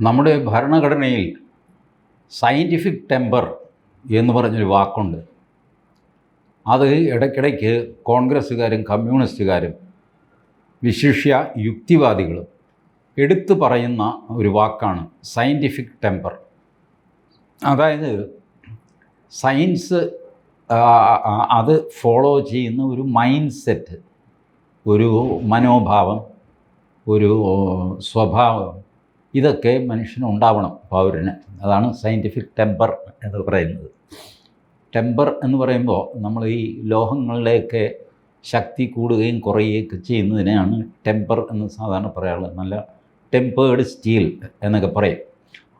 നമ്മുടെ ഭരണഘടനയിൽ scientific temper എന്ന് പറഞ്ഞൊരു വാക്കുണ്ട്. അത് ഇടയ്ക്കിടയ്ക്ക് കോൺഗ്രസ്സുകാരും കമ്മ്യൂണിസ്റ്റുകാരും വിശിഷ്യ യുക്തിവാദികളും എടുത്തു പറയുന്ന ഒരു വാക്കാണ് സയന്റിഫിക് ടെമ്പർ അതായത് സയൻസ് അത് ഫോളോ ചെയ്യുന്ന ഒരു മൈൻഡ് സെറ്റ് ഒരു മനോഭാവം ഒരു സ്വഭാവം ഇതൊക്കെ മനുഷ്യനുണ്ടാവണം പൗരന്. അതാണ് സയന്റിഫിക് ടെമ്പർ എന്ന് പറയുന്നത്. ടെമ്പർ എന്ന് പറയുമ്പോൾ നമ്മൾ ഈ ലോഹങ്ങളിലേക്ക് ശക്തി കൂടുകയും കുറയുകയൊക്കെ ചെയ്യുന്നതിനെയാണ് ടെമ്പർ എന്ന് സാധാരണ പറയാറുള്ളത്. നല്ല ടെമ്പേർഡ് സ്റ്റീൽ എന്നൊക്കെ പറയും.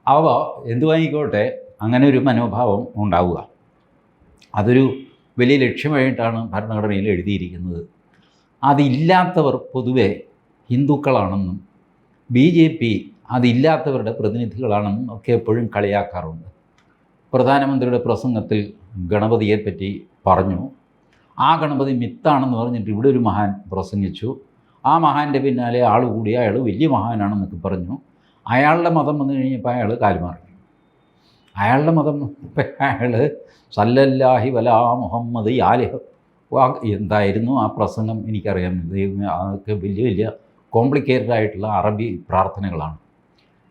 അവ എന്തുവായിക്കോട്ടെ അങ്ങനെ ഒരു മനോഭാവം ഉണ്ടാവുക. അതൊരു വലിയ ലക്ഷ്യമായിട്ടാണ് ഭരണഘടനയിൽ എഴുതിയിരിക്കുന്നത്. അതില്ലാത്തവർ പൊതുവെ ഹിന്ദുക്കളാണെന്നും ബി ജെ പി അതില്ലാത്തവരുടെ പ്രതിനിധികളാണെന്നും ഒക്കെ എപ്പോഴും കളിയാക്കാറുണ്ട്. പ്രധാനമന്ത്രിയുടെ പ്രസംഗത്തിൽ ഗണപതിയെപ്പറ്റി പറഞ്ഞു. ആ ഗണപതി മിത്താണെന്ന് പറഞ്ഞിട്ട് ഇവിടെ ഒരു മഹാൻ പ്രസംഗിച്ചു. ആ മഹാന്റെ പിന്നാലെ ആൾ കൂടി അയാൾ വലിയ മഹാനാണെന്നൊക്കെ പറഞ്ഞു. അയാളുടെ മതം വന്നു കഴിഞ്ഞപ്പോൾ അയാൾ കാലുമാറി അയാളുടെ മതം അയാൾ സല്ലല്ലാഹി വലാ മുഹമ്മദ് യാലിഹ എന്തായിരുന്നു ആ പ്രസംഗം എനിക്കറിയാം. അതൊക്കെ വലിയ വലിയ കോംപ്ലിക്കേറ്റഡ് ആയിട്ടുള്ള അറബി പ്രാർത്ഥനകളാണ്.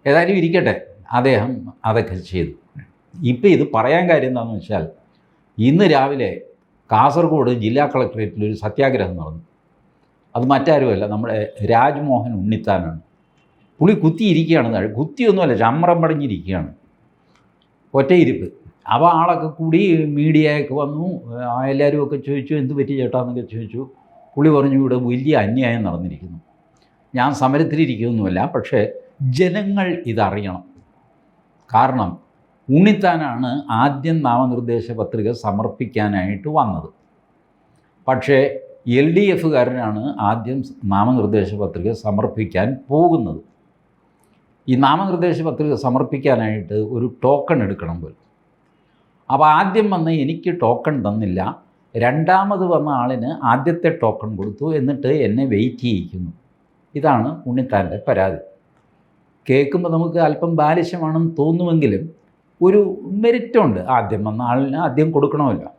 ഏതായാലും ഇരിക്കട്ടെ. അദ്ദേഹം അതൊക്കെ ചെയ്തു. ഇപ്പം ഇത് പറയാൻ കാര്യം എന്താണെന്ന് വെച്ചാൽ ഇന്ന് രാവിലെ കാസർഗോഡ് ജില്ലാ കളക്ടറേറ്റിൽ ഒരു സത്യാഗ്രഹം നടന്നു. അത് മറ്റാരുമല്ല നമ്മുടെ രാജ്മോഹൻ ഉണ്ണിത്താനാണ്. പുളി കുത്തിയിരിക്കുകയാണ് കുത്തിയൊന്നുമല്ല ചമ്രം പടഞ്ഞിരിക്കുകയാണ്. ഒറ്റയിരിപ്പ് അപ്പോൾ ആളൊക്കെ കൂടി മീഡിയയൊക്കെ വന്നു. എല്ലാവരും ഒക്കെ ചോദിച്ചു എന്ത് പറ്റി ചേട്ടാന്നൊക്കെ ചോദിച്ചു. പുളി പറഞ്ഞു ഇവിടെ വലിയ അന്യായം നടന്നിരിക്കുന്നു. ഞാൻ സമരത്തിലിരിക്കുകയൊന്നുമല്ല പക്ഷേ ജനങ്ങൾ ഇതറിയണം. കാരണം ഉണ്ണിത്താനാണ് ആദ്യം നാമനിർദ്ദേശ പത്രിക സമർപ്പിക്കാനായിട്ട് വന്നത്. പക്ഷേ എൽ ഡി എഫുകാരനാണ് ആദ്യം നാമനിർദ്ദേശ പത്രിക സമർപ്പിക്കാൻ പോകുന്നത്. ഈ നാമനിർദ്ദേശ പത്രിക സമർപ്പിക്കാനായിട്ട് ഒരു ടോക്കൺ എടുക്കണം പോലും. അപ്പോൾ ആദ്യം വന്ന് എനിക്ക് ടോക്കൺ തന്നില്ല. രണ്ടാമത് വന്ന ആളിന് ആദ്യത്തെ ടോക്കൺ കൊടുത്തു എന്നിട്ട് എന്നെ വെയിറ്റ് ചെയ്യിക്കുന്നു. ഇതാണ് ഉണ്ണിത്താന്റെ പരാതി. കേൾക്കുമ്പോൾ നമുക്ക് അല്പം ബാലിശമാണെന്ന് തോന്നുമെങ്കിലും ഒരു മെരിറ്റുണ്ട്. ആദ്യം വന്ന ആളിന് ആദ്യം കൊടുക്കണമല്ലോ.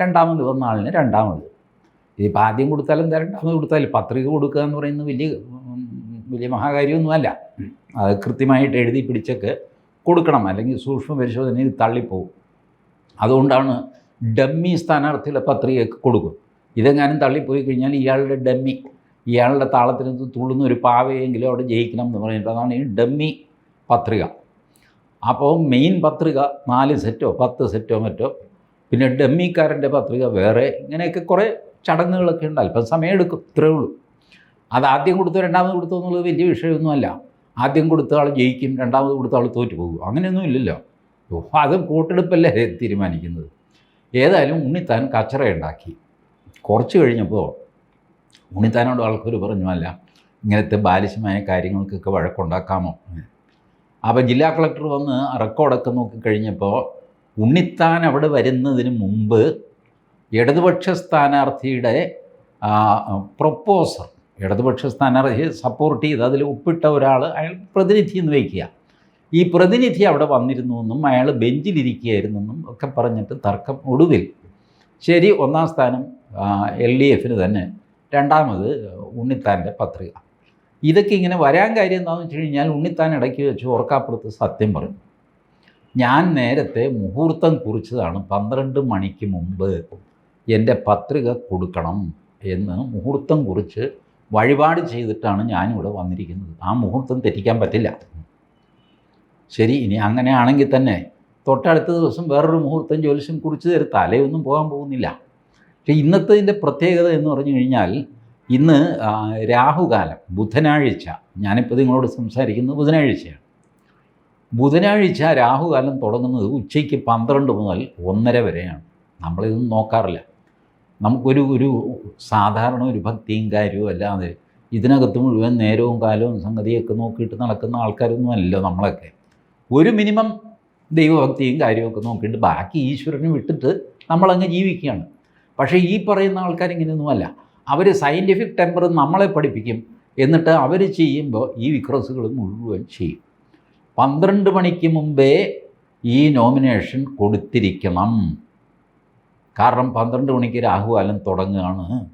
രണ്ടാമത് വന്ന ആളിന് രണ്ടാമത്. ഇതിപ്പോൾ ആദ്യം കൊടുത്താലും രണ്ടാമത് കൊടുത്താലും പത്രിക കൊടുക്കുക എന്ന് പറയുന്നത് വലിയ വലിയ മഹാകാര്യമൊന്നുമല്ല. അത് കൃത്യമായിട്ട് എഴുതി പിടിച്ചൊക്കെ കൊടുക്കണം. അല്ലെങ്കിൽ സൂക്ഷ്മ പരിശോധനയിൽ തള്ളിപ്പോവും. അതുകൊണ്ടാണ് ഡമ്മി സ്ഥാനാർത്ഥിയുടെ പത്രികയൊക്കെ കൊടുക്കും ഇതെങ്ങാനും തള്ളിപ്പോയി കഴിഞ്ഞാൽ ഇയാളുടെ ഡമ്മി. ഇയാളുടെ താളത്തിന് തുള്ളുന്ന ഒരു പാവയെങ്കിലും അവിടെ ജയിക്കണം എന്ന് പറഞ്ഞിട്ട് അതാണ് ഈ ഡമ്മി പത്രിക. അപ്പോൾ മെയിൻ പത്രിക നാല് സെറ്റോ പത്ത് സെറ്റോ മറ്റോ പിന്നെ ഡമ്മിക്കാരന്റെ പത്രിക വേറെ ഇങ്ങനെയൊക്കെ കുറേ ചടങ്ങുകളൊക്കെ ഉണ്ട്. അല്പം സമയമെടുക്കും ഇത്രേ ഉള്ളൂ. അത് ആദ്യം കൊടുത്തോ രണ്ടാമത് കൊടുത്തോ എന്നുള്ളത് വലിയ വിഷയമൊന്നുമല്ല. ആദ്യം കൊടുത്ത ആൾ ജയിക്കും രണ്ടാമത് കൊടുത്ത ആൾ തോറ്റു പോകും. അങ്ങനെയൊന്നും ഇല്ലല്ലോ. അത് വോട്ടെടുപ്പല്ലേ തീരുമാനിക്കുന്നത്. ഏതായാലും ഉണ്ണിത്താൻ കച്ചറയുണ്ടാക്കി. കുറച്ച് കഴിഞ്ഞപ്പോൾ ഉണ്ണിത്താനോട് ആൾക്കൊരു പറഞ്ഞു അല്ല ഇങ്ങനത്തെ ബാലിശമായ കാര്യങ്ങൾക്കൊക്കെ വഴക്കുണ്ടാക്കാമോ? അപ്പോൾ ജില്ലാ കളക്ടർ വന്ന് റെക്കോർഡൊക്കെ നോക്കിക്കഴിഞ്ഞപ്പോൾ ഉണ്ണിത്താൻ അവിടെ വരുന്നതിന് മുമ്പ് ഇടതുപക്ഷ സ്ഥാനാർത്ഥിയുടെ പ്രൊപ്പോസർ ഇടതുപക്ഷ സ്ഥാനാർത്ഥി സപ്പോർട്ട് ചെയ്ത് അതിൽ ഒപ്പിട്ട ഒരാൾ അയാൾ പ്രതിനിധി എന്ന് വയ്ക്കുക. ഈ പ്രതിനിധി അവിടെ വന്നിരുന്നു എന്നും അയാൾ ബെഞ്ചിലിരിക്കുകയായിരുന്നു എന്നും ഒക്കെ പറഞ്ഞിട്ട് തർക്കം ഒടുവിൽ. ശരി ഒന്നാം സ്ഥാനം എൽ ഡി എഫിന് തന്നെ രണ്ടാമത് ഉണ്ണിത്താന്റെ പത്രിക. ഇതൊക്കെ ഇങ്ങനെ വരാൻ കാര്യം എന്താണെന്ന് വെച്ച് കഴിഞ്ഞാൽ ഉണ്ണിത്താൻ ഇടയ്ക്ക് വെച്ച് ഓർക്കാപ്പുറത്ത് സത്യം പറഞ്ഞു ഞാൻ നേരത്തെ മുഹൂർത്തം കുറിച്ചതാണ് പന്ത്രണ്ട് മണിക്ക് മുമ്പ് എന്റെ പത്രിക കൊടുക്കണം എന്ന് മുഹൂർത്തം കുറിച്ച് വഴിപാട് ചെയ്തിട്ടാണ് ഞാനിവിടെ വന്നിരിക്കുന്നത്. ആ മുഹൂർത്തം തെറ്റിക്കാൻ പറ്റില്ല. ശരി ഇനി അങ്ങനെയാണെങ്കിൽ തന്നെ തൊട്ടടുത്ത ദിവസം വേറൊരു മുഹൂർത്തം ജ്യോത്സ്യം കുറിച്ച് തരും. തലയൊന്നും പോകാൻ പോകുന്നില്ല. പക്ഷേ ഇന്നത്തെ പ്രത്യേകത എന്ന് പറഞ്ഞു കഴിഞ്ഞാൽ ഇന്ന് രാഹുകാലം ബുധനാഴ്ച ഞാനിപ്പോൾ നിങ്ങളോട് സംസാരിക്കുന്നത് ബുധനാഴ്ചയാണ്. ബുധനാഴ്ച രാഹുകാലം തുടങ്ങുന്നത് ഉച്ചയ്ക്ക് പന്ത്രണ്ട് മുതൽ ഒന്നര വരെയാണ്. നമ്മളിതൊന്നും നോക്കാറില്ല. നമുക്കൊരു ഒരു സാധാരണ ഒരു ഭക്തിയും കാര്യവും അല്ലാതെ ഇതിനകത്ത് മുഴുവൻ നേരവും കാലവും സംഗതിയൊക്കെ നോക്കിയിട്ട് നടക്കുന്ന ആൾക്കാരൊന്നും അല്ലല്ലോ നമ്മളൊക്കെ. ഒരു മിനിമം ദൈവഭക്തിയും കാര്യമൊക്കെ നോക്കിയിട്ട് ബാക്കി ഈശ്വരനും വിട്ടിട്ട് നമ്മളങ്ങ് ജീവിക്കുകയാണ്. പക്ഷേ ഈ പറയുന്ന ആൾക്കാർ ആൾക്കാരിങ്ങനെയൊന്നുമല്ല അവർ സയന്റിഫിക് ടെമ്പർ നമ്മളെ പഠിപ്പിക്കും. എന്നിട്ട് അവർ ചെയ്യുമ്പോൾ ഈ വിക്രസുകൾ മുഴുവൻ ചെയ്യും. പന്ത്രണ്ട് മണിക്ക് മുമ്പേ ഈ നോമിനേഷൻ കൊടുത്തിരിക്കണം. കാരണം പന്ത്രണ്ട് മണിക്ക് രാഹുകാലം തുടങ്ങുകയാണ്.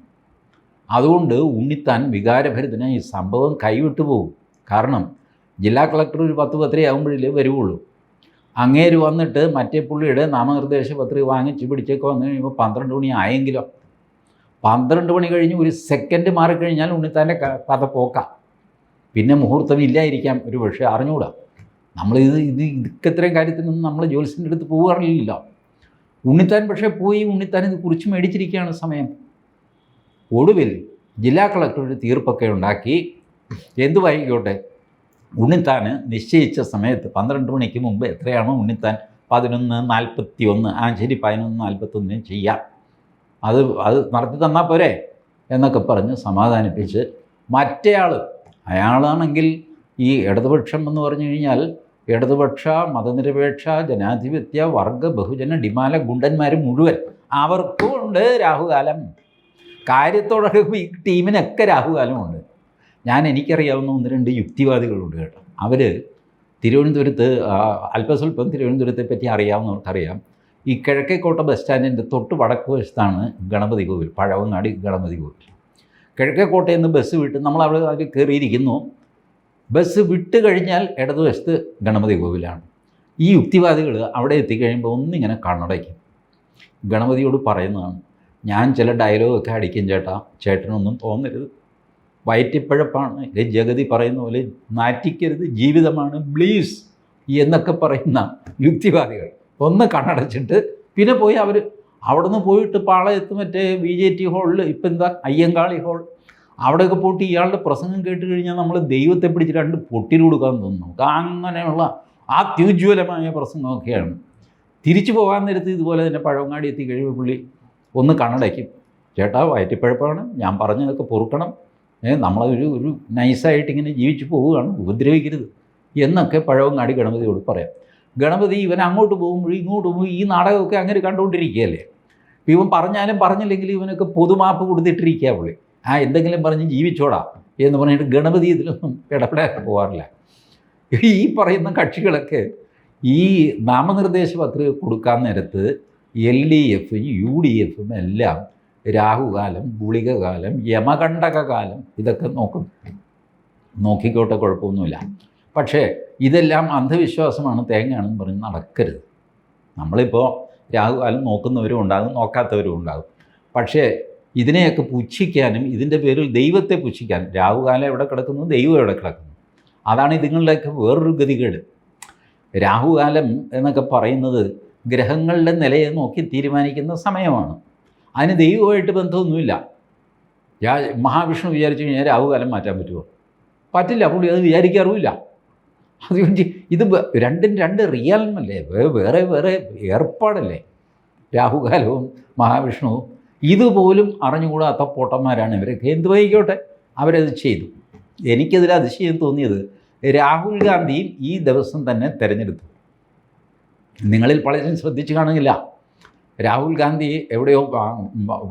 അതുകൊണ്ട് ഉണ്ണിത്താൻ വികാരഭരിതനായി ഈ സംഭവം കൈവിട്ടു പോകും. കാരണം ജില്ലാ കളക്ടർ ഒരു പത്ത് പത്രയാകുമ്പോഴേ വരുവുള്ളൂ. അങ്ങേര് വന്നിട്ട് മറ്റേ പുള്ളിയുടെ നാമനിർദ്ദേശ പത്രിക വാങ്ങിച്ച് പിടിച്ചൊക്കെ വന്നു കഴിയുമ്പോൾ പന്ത്രണ്ട് മണി ആയെങ്കിലോ. പന്ത്രണ്ട് മണി കഴിഞ്ഞ് ഒരു സെക്കൻഡ് മാറിക്കഴിഞ്ഞാൽ ഉണ്ണിത്താന്റെ കഥ പോക്കാം. പിന്നെ മുഹൂർത്തം ഇല്ലായിരിക്കാം ഒരു പക്ഷേ അറിഞ്ഞുകൂടാ നമ്മൾ ഇത് ഇതൊക്കെ ഇത്രയും കാര്യത്തിനൊന്നും നമ്മൾ ജോലിസിന്റെ അടുത്ത് പോകാറില്ല ഉണ്ണിത്താൻ പക്ഷേ പോയി ഉണ്ണിത്താൻ ഇത് കുറിച്ച് മേടിച്ചിരിക്കുകയാണ് സമയം. ഒടുവിൽ ജില്ലാ കളക്ടർ ഒരു തീർപ്പൊക്കെ ഉണ്ടാക്കി. എന്ത് വൈകിക്കോട്ടെ ഉണ്ണിത്താന് നിശ്ചയിച്ച സമയത്ത് പന്ത്രണ്ട് മണിക്ക് മുമ്പ് എത്രയാണോ ഉണ്ണിത്താൻ പതിനൊന്ന് നാൽപ്പത്തി ഒന്ന് ആ ശരി പതിനൊന്ന് നാൽപ്പത്തൊന്നിന് ചെയ്യാം. അത് അത് നടത്തി തന്നാൽ പോരെ എന്നൊക്കെ പറഞ്ഞ് സമാധാനിപ്പിച്ച് മറ്റേയാൾ അയാളാണെങ്കിൽ ഈ ഇടതുപക്ഷം എന്ന് പറഞ്ഞു കഴിഞ്ഞാൽ ഇടതുപക്ഷ മതനിരപേക്ഷ ജനാധിപത്യ വർഗ ബഹുജന ഡിമാല ഗുണ്ടന്മാർ മുഴുവൻ അവർക്കും ഉണ്ട് രാഹുകാലം. കാര്യത്തോടൊപ്പം ഈ ടീമിനൊക്കെ രാഹുകാലമുണ്ട്. ഞാൻ എനിക്കറിയാവുന്ന ഒന്ന് രണ്ട് യുക്തിവാദികളുണ്ട് കേട്ടോ. അവർ തിരുവനന്തപുരത്ത് അല്പസ്വല്പം തിരുവനന്തപുരത്തെ പറ്റി അറിയാവുന്നവർക്കറിയാം. ഈ കിഴക്കേക്കോട്ട ബസ് സ്റ്റാൻഡിന്റെ തൊട്ട് വടക്ക് വശത്താണ് ഗണപതി കോവിൽ പഴവങ്ങാടി ഗണപതി കോവിൽ. കിഴക്കേക്കോട്ടയിൽ നിന്ന് ബസ് വിട്ട് നമ്മൾ അവിടെ അതിൽ കയറിയിരിക്കുന്നു. ബസ് വിട്ട് കഴിഞ്ഞാൽ ഇടതുവശത്ത് ഗണപതി കോവിലാണ്. ഈ യുക്തിവാദികൾ അവിടെ എത്തിക്കഴിയുമ്പോൾ ഒന്നിങ്ങനെ കണ്ണടയ്ക്കും. ഗണപതിയോട് പറയുന്നതാണ് ഞാൻ ചില ഡയലോഗൊക്കെ അടിക്കും ചേട്ടാ ചേട്ടനൊന്നും തോന്നരുത്. വയറ്റിപ്പഴപ്പാണ്. ഇത് ജഗതി പറയുന്ന പോലെ നാറ്റിക്കരുത് ജീവിതമാണ് ബ്ലീസ് എന്നൊക്കെ പറയുന്ന യുക്തിവാദികൾ. ഒന്ന് കണ്ണടച്ചിട്ട് പിന്നെ പോയി അവർ അവിടെ നിന്ന് പോയിട്ട് പാളയത്ത് മറ്റേ ബി ജെ ടി ഹാളിൽ ഇപ്പം എന്താ അയ്യങ്കാളി ഹാൾ. അവിടെയൊക്കെ പോയിട്ട് ഇയാളുടെ പ്രസംഗം കേട്ട് കഴിഞ്ഞാൽ നമ്മൾ ദൈവത്തെ പിടിച്ച് രണ്ട് പൊട്ടിൽ കൊടുക്കാൻ തോന്നും. നമുക്ക് അങ്ങനെയുള്ള അത്യുജ്വലമായ പ്രസംഗമൊക്കെയാണ്. തിരിച്ചു പോകാൻ നേരത്ത് ഇതുപോലെ തന്നെ പഴവങ്ങാടി എത്തി കഴിയുമ്പോൾ പുള്ളി ഒന്ന് കണ്ണടയ്ക്കും. ചേട്ടാ വയറ്റിപ്പഴപ്പാണ്. ഞാൻ പറഞ്ഞതൊക്കെ പൊറുക്കണം. നമ്മളൊരു ഒരു നൈസായിട്ട് ഇങ്ങനെ ജീവിച്ചു പോവുകയാണ് ഉപദ്രവിക്കരുത് എന്നൊക്കെ പഴവങ്ങാടി ഗണപതിയോട് പറയാം. ഗണപതി ഇവൻ അങ്ങോട്ട് പോകുമ്പോൾ ഇങ്ങോട്ട് പോകും ഈ നാടകമൊക്കെ അങ്ങനെ കണ്ടുകൊണ്ടിരിക്കുകയല്ലേ? ഇവൻ പറഞ്ഞാലും പറഞ്ഞില്ലെങ്കിലും ഇവനൊക്കെ പൊതുമാപ്പ് കൊടുത്തിട്ടിരിക്കുക പുള്ളി. ആ എന്തെങ്കിലും പറഞ്ഞ് ജീവിച്ചോടാ എന്ന് പറഞ്ഞിട്ട് ഗണപതി ഇതിലൊന്നും ഇടപെടാൻ പോകാറില്ല ഈ പറയുന്ന കക്ഷികളൊക്കെ ഈ നാമനിർദ്ദേശ പത്രിക കൊടുക്കാൻ നേരത്ത് എൽ ഡി എഫും യു ഡി എഫും എല്ലാം രാഹുകാലം ഗുളികകാലം യമകണ്ടകകാലം ഇതൊക്കെ നോക്കും. നോക്കിക്കോട്ടെ കുഴപ്പമൊന്നുമില്ല. പക്ഷേ ഇതെല്ലാം അന്ധവിശ്വാസമാണ് തേങ്ങയാണെന്ന് പറഞ്ഞ് നടക്കരുത്. നമ്മളിപ്പോൾ രാഹുകാലം നോക്കുന്നവരും ഉണ്ടാകും നോക്കാത്തവരും ഉണ്ടാകും. പക്ഷേ ഇതിനെയൊക്കെ പുച്ഛിക്കാനും ഇതിന്റെ പേരിൽ ദൈവത്തെ പുച്ഛിക്കാനും രാഹുകാലം എവിടെ കിടക്കുന്നു? ദൈവം എവിടെ കിടക്കുന്നു? അതാണ് ഇതിങ്ങളുടെയൊക്കെ വേറൊരു ഗതികൾ രാഹുകാലം എന്നൊക്കെ പറയുന്നത് ഗ്രഹങ്ങളുടെ നിലയെ നോക്കി തീരുമാനിക്കുന്ന സമയമാണ്. അതിന് ദൈവമായിട്ട് ബന്ധമൊന്നുമില്ല. യാ മഹാവിഷ്ണു വിചാരിച്ചു കഴിഞ്ഞാൽ രാഹുകാലം മാറ്റാൻ പറ്റുമോ? പറ്റില്ല പുള്ളി അത് വിചാരിക്കാറുമില്ല. അതുകൊണ്ട് ഇത് രണ്ടും രണ്ട് റിയാലമല്ലേ വേ- വേറെ വേറെ ഏർപ്പാടല്ലേ? രാഹുകാലവും മഹാവിഷ്ണുവും ഇതുപോലും അറിഞ്ഞുകൂടാത്ത പൊട്ടന്മാരാണ് ഇവരൊക്കെ എന്ത് വൈകിക്കോട്ടെ? അവരത് ചെയ്തു. എനിക്കതിൽ അതിശയം തോന്നിയത് രാഹുൽ ഗാന്ധിയും ഈ ദിവസം തന്നെ തിരഞ്ഞെടുത്തു. നിങ്ങളിൽ പലരും ശ്രദ്ധിച്ചു കാണില്ല രാഹുൽ ഗാന്ധി എവിടെയോ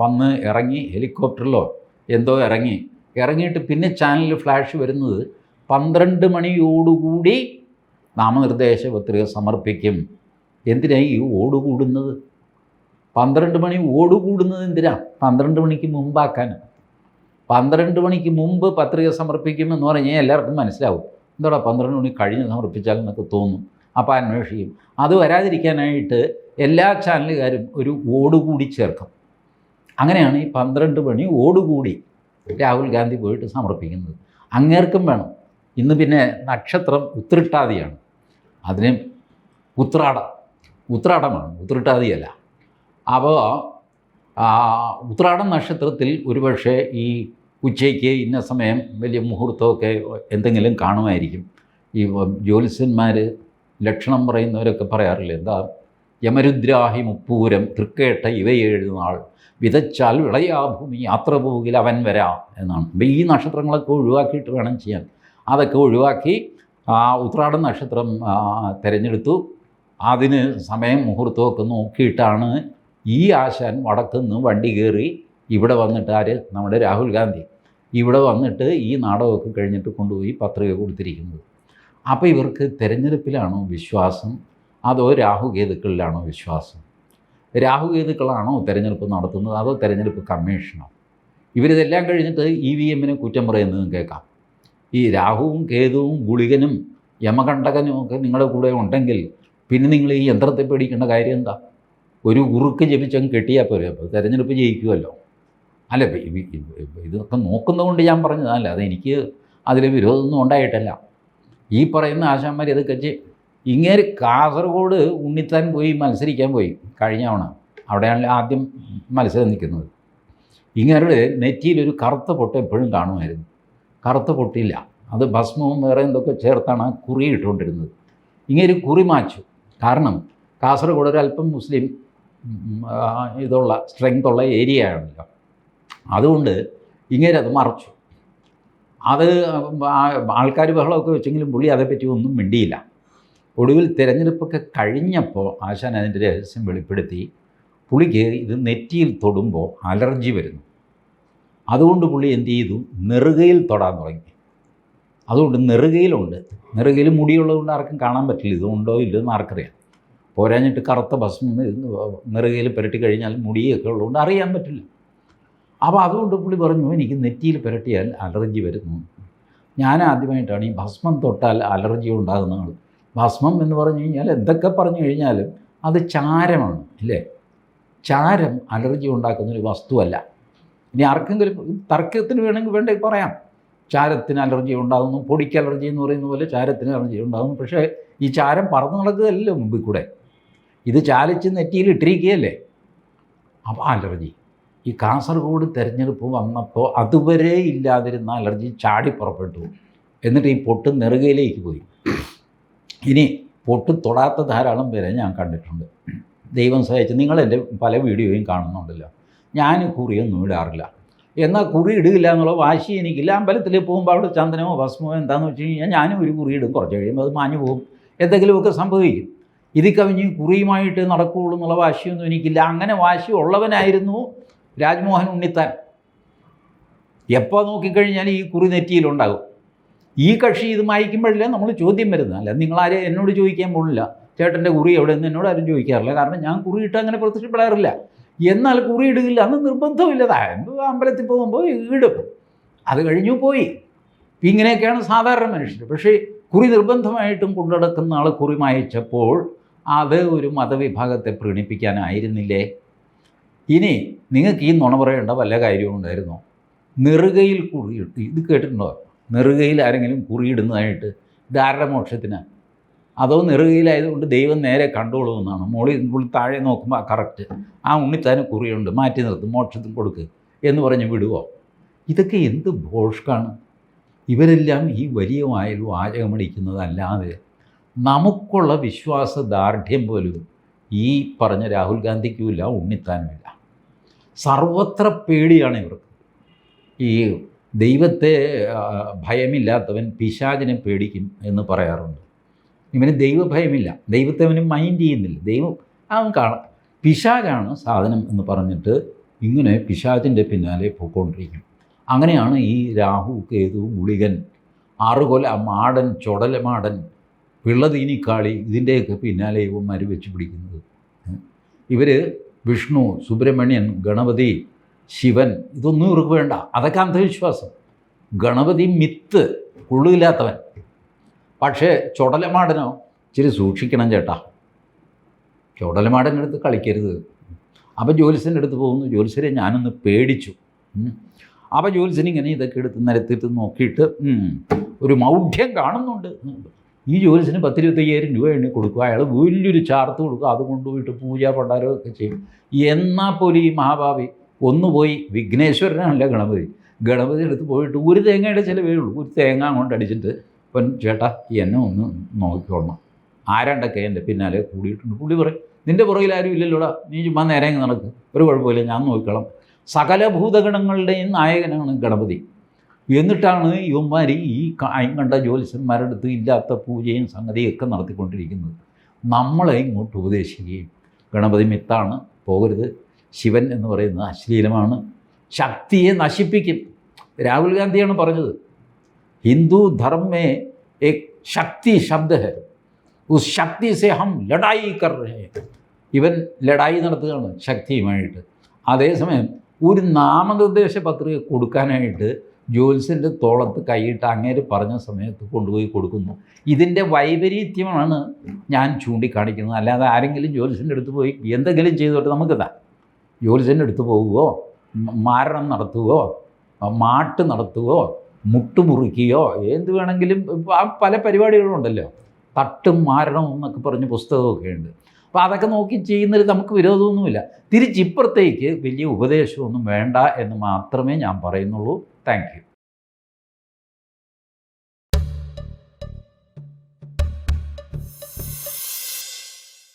വന്ന് ഇറങ്ങി ഹെലികോപ്റ്ററിലോ എന്തോ ഇറങ്ങി. ഇറങ്ങിയിട്ട് പിന്നെ ചാനലിൽ ഫ്ലാഷ് വരുന്നത് പന്ത്രണ്ട് മണിയോടുകൂടി നാമനിർദ്ദേശ പത്രിക സമർപ്പിക്കും. എന്തിനായി ഈ ഓടുകൂടുന്നത്? പന്ത്രണ്ട് മണി ഓടുകൂടുന്നത് എന്തിനാ? പന്ത്രണ്ട് മണിക്ക് മുമ്പാക്കാൻ. പന്ത്രണ്ട് മണിക്ക് മുമ്പ് പത്രിക സമർപ്പിക്കുമെന്ന് പറഞ്ഞാൽ എല്ലാവർക്കും മനസ്സിലാവും. എന്താടാ പന്ത്രണ്ട് മണി കഴിഞ്ഞ് സമർപ്പിച്ചാൽ എന്നൊക്കെ തോന്നും. അപ്പോൾ അന്വേഷിക്കും. അത് വരാതിരിക്കാനായിട്ട് എല്ലാ ചാനലുകാരും ഒരു ഓടുകൂടി ചേർക്കും. അങ്ങനെയാണ് ഈ പന്ത്രണ്ട് മണി ഓടുകൂടി രാഹുൽ ഗാന്ധി പോയിട്ട് സമർപ്പിക്കുന്നത്. അങ്ങേർക്കും വേണം. ഇന്ന് പിന്നെ നക്ഷത്രം ഉത്രിട്ടാതിയാണ്. അതിന് ഉത്രാടം ഉത്രാടമാണ്. ഉത്രിട്ടാതിയല്ല. അപ്പോൾ ഉത്രാടം നക്ഷത്രത്തിൽ ഒരുപക്ഷെ ഈ ഉച്ചയ്ക്ക് ഇന്ന സമയം വലിയ മുഹൂർത്തമൊക്കെ എന്തെങ്കിലും കാണുമായിരിക്കും. ഈ ജ്യോത്സ്യന്മാർ ലക്ഷണം പറയുന്നവരൊക്കെ പറയാറില്ല? എന്താ? യമരുദ്രാഹി മുപ്പൂരം തൃക്കേട്ട ഇവയെഴുന്നാൾ നാൾ വിതച്ചാൽ വിളയാ ഭൂമി യാത്ര പോകിൽ അവൻ വരാ എന്നാണ്. അപ്പോൾ ഈ നക്ഷത്രങ്ങളൊക്കെ ഒഴിവാക്കിയിട്ട് വേണം ചെയ്യാൻ. അതൊക്കെ ഒഴിവാക്കി ആ ഉത്രാടം നക്ഷത്രം തിരഞ്ഞെടുത്തു. അതിന് സമയം മുഹൂർത്തമൊക്കെ നോക്കിയിട്ടാണ് ഈ ആശാൻ വടക്കുനിന്ന് വണ്ടി കയറി ഇവിടെ വന്നിട്ട് ആര്? നമ്മുടെ രാഹുൽ ഗാന്ധി. ഇവിടെ വന്നിട്ട് ഈ നാടകമൊക്കെ കഴിഞ്ഞിട്ട് കൊണ്ടുപോയി പത്രിക കൊടുത്തിരിക്കുന്നത്. അപ്പോൾ ഇവർക്ക് തിരഞ്ഞെടുപ്പിലാണോ വിശ്വാസം? അതോ രാഹുകേതുക്കളിലാണോ വിശ്വാസം? രാഹുകേതുക്കളാണോ തിരഞ്ഞെടുപ്പ് നടത്തുന്നത്? അതോ തിരഞ്ഞെടുപ്പ് കമ്മീഷനോ? ഇവരിതെല്ലാം കഴിഞ്ഞിട്ട് ഇ വി എമ്മിനെ കുറ്റം പറയുന്നതും കേൾക്കാം. ഈ രാഹുവും കേതുവും ഗുളികനും യമകണ്ടകനും ഒക്കെ നിങ്ങളുടെ കൂടെ ഉണ്ടെങ്കിൽ പിന്നെ നിങ്ങൾ ഈ യന്ത്രത്തെ പേടിക്കേണ്ട കാര്യം എന്താ? ഒരു ഉറുക്ക് ജപിച്ചങ്ങ് കെട്ടിയാൽ പോരെ. അപ്പോൾ തിരഞ്ഞെടുപ്പ് ജയിക്കുമല്ലോ അല്ല ഇതൊക്കെ നോക്കുന്നതുകൊണ്ട് ഞാൻ പറഞ്ഞതല്ല. അതെനിക്ക് അതിൽ വിരോധമൊന്നും ഉണ്ടായിട്ടല്ല. ഈ പറയുന്ന ആശാന്മാർ ഇതൊക്കെ ചെയ് ഇങ്ങേര് കാസർഗോഡ് ഉണ്ണിത്താൻ പോയി മത്സരിക്കാൻ പോയി കഴിഞ്ഞ തവണ. അവിടെയാണ് ആദ്യം മത്സരം നിൽക്കുന്നത്. ഇങ്ങനെ നെറ്റിയിലൊരു കറുത്ത പൊട്ട് എപ്പോഴും കാണുമായിരുന്നു. കറുത്ത പൊട്ടില്ല. അത് ഭസ്മവും വേറെ എന്തൊക്കെ ചേർത്താണ് ആ കുറി ഇട്ടുകൊണ്ടിരുന്നത്. ഇങ്ങനെ കുറി മാച്ചു. കാരണം കാസർഗോഡ് ഒരു അല്പം മുസ്ലിം ഇതുള്ള സ്ട്രെങ്ത് ഉള്ള ഏരിയ ആണല്ലോ. അതുകൊണ്ട് ഇങ്ങനെ അത് മറച്ചു. അത് ആൾക്കാർ ബഹളമൊക്കെ വെച്ചെങ്കിലും പുള്ളി അതേപ്പറ്റി ഒന്നും മിണ്ടിയില്ല. ഒടുവിൽ തിരഞ്ഞെടുപ്പൊക്കെ കഴിഞ്ഞപ്പോൾ ആശാൻ അതിന്റെ രഹസ്യം വെളിപ്പെടുത്തി. പുള്ളിക്ക് ഇത് നെറ്റിയിൽ തൊടുമ്പോൾ അലർജി വരുന്നു. അതുകൊണ്ട് പുള്ളി എന്ത് ചെയ്തു? നെറുകയിൽ തൊടാൻ തുടങ്ങി. അതുകൊണ്ട് നെറുകയിലുണ്ട്. നെറുകയിൽ മുടിയുള്ളതുകൊണ്ട് ആർക്കും കാണാൻ പറ്റില്ല. ഇതുണ്ടോ ഇല്ലയോ എന്ന് ആർക്കറിയാം. പോരാഞ്ഞിട്ട് കറുത്ത ഭസ്മം നെറുകയിൽ പുരട്ടി കഴിഞ്ഞാൽ മുടിയൊക്കെ ഉള്ളതുകൊണ്ട് അറിയാൻ പറ്റില്ല. അപ്പോൾ അതുകൊണ്ട് പുള്ളി പറഞ്ഞു എനിക്ക് നെറ്റിയിൽ പുരട്ടിയാൽ അലർജി വരുന്നു. ഞാൻ ആദ്യമായിട്ടാണ് ഈ ഭസ്മം തൊട്ടാൽ അലർജി ഉണ്ടാകുന്ന ആൾ ഭസ്മം എന്ന് പറഞ്ഞു കഴിഞ്ഞാൽ എന്തൊക്കെ പറഞ്ഞു കഴിഞ്ഞാലും അത് ചാരമാണ് ഇല്ലേ? ചാരം അലർജി ഉണ്ടാക്കുന്ന ഒരു വസ്തുവല്ല. ഇനി ആർക്കെങ്കിലും തർക്കത്തിന് വേണമെങ്കിൽ വേണ്ടെങ്കിൽ പറയാം. ചാരത്തിന് അലർജി ഉണ്ടാകുന്നു പൊടിക്ക് അലർജി എന്ന് പറയുന്ന പോലെ ചാരത്തിന് അലർജി ഉണ്ടാകുന്നു. പക്ഷേ ഈ ചാരം പറന്നു നടക്കുകയല്ലോ മുമ്പിൽ കൂടെ? ഇത് ചാലിച്ച് നെറ്റിയിൽ ഇട്ടിരിക്കുകയല്ലേ? അപ്പോൾ അലർജി. ഈ കാസർഗോഡ് തിരഞ്ഞെടുപ്പ് വന്നപ്പോൾ അതുവരെ ഇല്ലാതിരുന്ന അലർജി ചാടി പുറപ്പെട്ടു. എന്നിട്ട് ഈ പൊട്ട് നെറുകയിലേക്ക് പോയി. ഇനി പൊട്ട് തൊടാത്ത ധാരാളം പേരെ ഞാൻ കണ്ടിട്ടുണ്ട്. ദൈവം സഹായിച്ച് നിങ്ങൾ എന്റെ പല വീഡിയോയും കാണുന്നുണ്ടല്ലോ. ഞാൻ കുറിയൊന്നും ഇടാറില്ല. എന്നാൽ കുറി ഇടുകയില്ല എന്നുള്ള വാശി എനിക്കില്ല. അമ്പലത്തിൽ പോകുമ്പോൾ അവിടെ ചന്ദനമോ ഭസ്മോ എന്താണെന്ന് വെച്ച് കഴിഞ്ഞാൽ ഞാനും ഒരു കുറി ഇടും. കുറച്ച് കഴിയുമ്പോൾ അത് മാഞ്ഞു പോകും. എന്തെങ്കിലുമൊക്കെ സംഭവിക്കും. ഇത് കവിഞ്ഞ് കുറിയുമായിട്ട് നടക്കുകയുള്ളൂ എന്നുള്ള വാശിയൊന്നും എനിക്കില്ല. അങ്ങനെ വാശി ഉള്ളവനായിരുന്നു രാജ്മോഹൻ ഉണ്ണിത്താൻ. എപ്പോൾ നോക്കിക്കഴിഞ്ഞാൽ ഈ കുറി നെറ്റിയിലുണ്ടാകും. ഈ കക്ഷി ഇത് മായിക്കുമ്പോഴല്ലേ നമ്മൾ ചോദ്യം വരുന്നത്. അല്ല നിങ്ങളാരും എന്നോട് ചോദിക്കാൻ പോണില്ല. ചേട്ടന്റെ കുറി എവിടെ നിന്ന് എന്നോട് ആരും ചോദിക്കാറില്ല. കാരണം ഞാൻ കുറി ഇട്ട് അങ്ങനെ പ്രത്യക്ഷപ്പെടാറില്ല. എന്നാൽ കുറി ഇടുകില്ല അന്ന് നിർബന്ധമില്ലതാ അമ്പലത്തിൽ പോകുമ്പോൾ ഇടും. അത് കഴിഞ്ഞു പോയി. ഇങ്ങനെയൊക്കെയാണ് സാധാരണ മനുഷ്യർ. പക്ഷേ കുറി നിർബന്ധമായിട്ടും കൊണ്ടുനടക്കുന്ന ആൾ കുറി മായിച്ചപ്പോൾ അത് ഒരു മതവിഭാഗത്തെ പ്രീണിപ്പിക്കാനായിരുന്നില്ലേ? ഇനി നിങ്ങൾക്ക് ഈ നുണ പറയേണ്ട വല്ല കാര്യവും ഉണ്ടായിരുന്നോ? നെറുകയിൽ കുറിയിട്ട് ഇത് കേട്ടിട്ടുണ്ടോ? നെറുകയിൽ ആരെങ്കിലും കുറിയിടുന്നതായിട്ട് ധാരണ മോക്ഷത്തിന്? അതോ നെറുകയിലായതുകൊണ്ട് ദൈവം നേരെ കണ്ടോളൂ എന്നാണ്? മോളി മുകളിൽ താഴെ നോക്കുമ്പോൾ കറക്റ്റ്. ആ ഉണ്ണിത്താന് കുറിയുണ്ട്. മാറ്റി നിർത്തും മോക്ഷത്തിന് കൊടുക്ക് എന്ന് പറഞ്ഞ് വിടുവോ? ഇതൊക്കെ എന്ത് ഭോഷ്കാണ്? ഇവരെല്ലാം ഈ വലിയ വായിൽ വാചകമടിക്കുന്നതല്ലാതെ നമുക്കുള്ള വിശ്വാസ ദാർഢ്യം പോലും ഈ പറഞ്ഞ രാഹുൽ ഗാന്ധിക്കുമില്ല ഉണ്ണിത്താനുമില്ല. സർവത്ര പേടിയാണ് ഇവർക്ക്. ഈ ദൈവത്തെ ഭയമില്ലാത്തവൻ പിശാചിനെ പേടിക്കും എന്ന് പറയാറുണ്ട്. ഇവന് ദൈവഭയമില്ല. ദൈവത്തെ അവന് മൈൻഡ് ചെയ്യുന്നില്ല. ദൈവം അവൻ കാണാം. പിശാചാണ് സാധനം എന്ന് പറഞ്ഞിട്ട് ഇങ്ങനെ പിശാചിന്റെ പിന്നാലെ പോയിക്കൊണ്ടിരിക്കും. അങ്ങനെയാണ് ഈ രാഹു കേതു ഗുളികൻ ആറുകൊല മാടൻ ചുടലമാടൻ പിള്ളതീനിക്കാളി ഇതിന്റെയൊക്കെ പിന്നാലെ ഇവന്മാർ വെച്ച് പിടിക്കുന്നത്. ഇവർ വിഷ്ണു സുബ്രഹ്മണ്യൻ ഗണപതി ശിവൻ ഇതൊന്നും ഇവർക്ക് വേണ്ട. അതൊക്കെ അന്ധവിശ്വാസം. ഗണപതി മിത്ത് കൊള്ളില്ലാത്തവൻ. പക്ഷേ ചുടലമാടനോ ഇച്ചിരി സൂക്ഷിക്കണം ചേട്ടാ. ചുടലമാടന്റെ അടുത്ത് കളിക്കരുത്. അപ്പം ജ്യോത്സ്യന്റെ അടുത്ത് പോകുന്നു. ജ്യോത്സ്യരെ ഞാനൊന്ന് പേടിച്ചു. അപ്പോൾ അപ്പം ജ്യോത്സ്യൻ ഇങ്ങനെ ഇതൊക്കെ എടുത്ത് നിരത്തിട്ട് നോക്കിയിട്ട് ഒരു മൗഢ്യം കാണുന്നുണ്ട്. ഈ ജോലിസിന് പത്തിരുപത്തയ്യായിരം രൂപ എണ്ണി കൊടുക്കുക. അയാൾ വലിയൊരു ചാർത്ത് കൊടുക്കുക. അത് കൊണ്ടുപോയിട്ട് പൂജ പണ്ടാരമൊക്കെ ചെയ്യും. എന്നാൽ പോലും ഈ മഹാഭാവി ഒന്ന് പോയി വിഘ്നേശ്വരനല്ല ഗണപതി. ഗണപതി എടുത്ത് പോയിട്ട് ഒരു തേങ്ങയുടെ ചിലവേ ഉള്ളൂ. ഒരു തേങ്ങ കൊണ്ട് അടിച്ചിട്ട് ഇപ്പം ചേട്ടാ എന്നെ ഒന്ന് നോക്കിക്കൊള്ളണം ആരാണ്ടൊക്കെ എന്റെ പിന്നാലെ കൂടിയിട്ടുണ്ട്. പുള്ളി പറയും നിന്റെ പുറകിൽ ആരും ഇല്ലല്ലോടാ. നീ ചുമ്മാ നേരെ നടക്ക്. ഒരു കുഴപ്പമില്ല. ഞാൻ നോക്കിക്കോളാം. സകല ഭൂതഗണങ്ങളുടെയും നായകനാണ് ഗണപതി. എന്നിട്ടാണ് ഇവന്മാർ ഈ കണ്ട ജ്യോത്സ്യന്മാരുടെ അടുത്ത് ഇല്ലാത്ത പൂജയും സംഗതിയൊക്കെ നടത്തിക്കൊണ്ടിരിക്കുന്നത്. നമ്മളെ ഇങ്ങോട്ട് ഉപദേശിക്കുകയും ഗണപതി മിത്താണ് പോകരുത്. ശിവൻ എന്ന് പറയുന്നത് അശ്ലീലമാണ്. ശക്തിയെ നശിപ്പിക്കും. രാഹുൽ ഗാന്ധിയാണ് പറഞ്ഞത്. ഹിന്ദു ധർമ്മേ എക് ശക്തി ശബ്ദ ശക്തി സെ ഹം ലഡായി ഹൈ. ഇവൻ ലഡായി നടത്തുകയാണ് ശക്തിയുമായിട്ട്. അതേസമയം ഒരു നാമനിർദ്ദേശ പത്രിക കൊടുക്കാനായിട്ട് ജോത്സ്യന്റെ തോളത്ത് കൈയിട്ട് അങ്ങേര് പറഞ്ഞ സമയത്ത് കൊണ്ടുപോയി കൊടുക്കുന്നു. ഇതിന്റെ വൈപരീത്യമാണ് ഞാൻ ചൂണ്ടിക്കാണിക്കുന്നത്. അല്ലാതെ ആരെങ്കിലും ജോൽസിന്റെ അടുത്ത് പോയി എന്തെങ്കിലും ചെയ്തോട്ട് നമുക്കിതാ. ജോൽസിന്റെ അടുത്ത് പോവുകയോ മാരണം നടത്തുകയോ മാട്ട് നടത്തുകയോ മുട്ടുമുറിക്കുകയോ എന്ത് വേണമെങ്കിലും ആ പല പരിപാടികളുണ്ടല്ലോ തട്ടും മാരണവും എന്നൊക്കെ പറഞ്ഞ് പുസ്തകമൊക്കെ ഉണ്ട്. അപ്പോൾ അതൊക്കെ നോക്കി ചെയ്യുന്നതിൽ നമുക്ക് വിരോധമൊന്നുമില്ല. തിരിച്ചിപ്പുറത്തേക്ക് വലിയ ഉപദേശമൊന്നും വേണ്ട എന്ന് മാത്രമേ ഞാൻ പറയുന്നുള്ളൂ. Thank you